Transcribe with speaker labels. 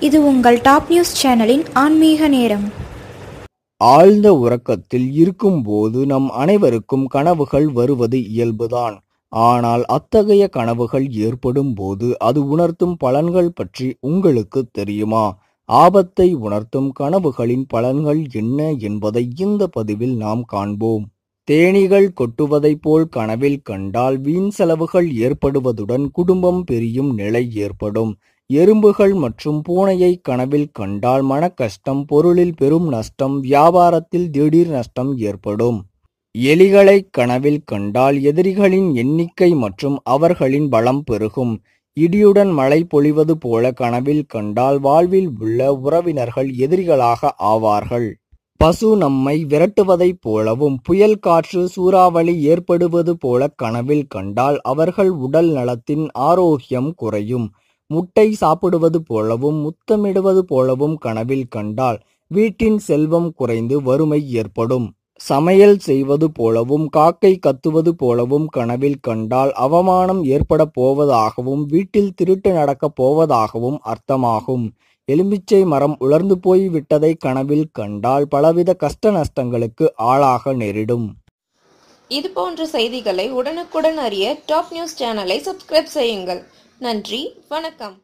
Speaker 1: இது உங்கள் top news சேனலின் ஆன்மீக நேரம்.
Speaker 2: ஆழ்ந்த உறக்கத்தில் இருக்கும்போது நம் அனைவருக்கும் கனவுகள் வருவது இயல்புதான். ஆனால் அத்தகைய கனவுகள் ஏற்படும் போது அது உணர்த்தும் பலன்கள் பற்றி உங்களுக்கு தெரியுமா? ஆபத்தை உணர்த்தும் கனவுகளின் பலன்கள் என்ன என்பதை இந்த பதிவில் நாம் காண்போம். தேனீகள் கொட்டுவதைப் போல் கனவில் கண்டால் வீண் செலவுகள் ஏற்படுவதுடன் குடும்பம் பிரியும் நிலை ஏற்படும். எறும்புகள் மற்றும் பூனையை கனவில் கண்டால் மனக்கஷ்டம் பொருளில் பெரும் நஷ்டம் வியாபாரத்தில் திடீர் நஷ்டம் ஏற்படும். எலிகளை கனவில் கண்டால் எதிரிகளின் எண்ணிக்கை மற்றும் அவர்களின் பலம் பெருகும். இடியுடன் மழை பொழிவது போல கனவில் கண்டால் வாழ்வில் உள்ள உறவினர்கள் எதிரிகளாக ஆவார்கள். பசு நம்மை விரட்டுவதைப் போலவும் புயல் காற்று சூறாவளி ஏற்படுவது போல கனவில் கண்டால் அவர்கள் உடல் நலத்தின் ஆரோக்கியம் குறையும். முட்டை சாப்பிடுவது போலவும் முத்தமிடுவது போலவும் கனவில் கண்டால் வீட்டின் செல்வம் குறைந்து வறுமை ஏற்படும். சமையல் செய்வது போலவும் காக்கை கத்துவது போலவும் கனவில் கண்டால் அவமானம் ஏற்பட போவதாகவும் வீட்டில் திருட்டு நடக்கப் போவதாகவும் அர்த்தமாகும். எலுமிச்சை மரம் உலர்ந்து போய் விட்டதை கனவில் கண்டால் பலவித கஷ்ட நஷ்டங்களுக்கு ஆளாக நேரிடும்.
Speaker 3: இது போன்ற செய்திகளை உடனுக்குடன் அறிய டாப் நியூஸ் சேனலை சப்ஸ்கிரைப் செய்யுங்கள். நன்றி. வணக்கம்.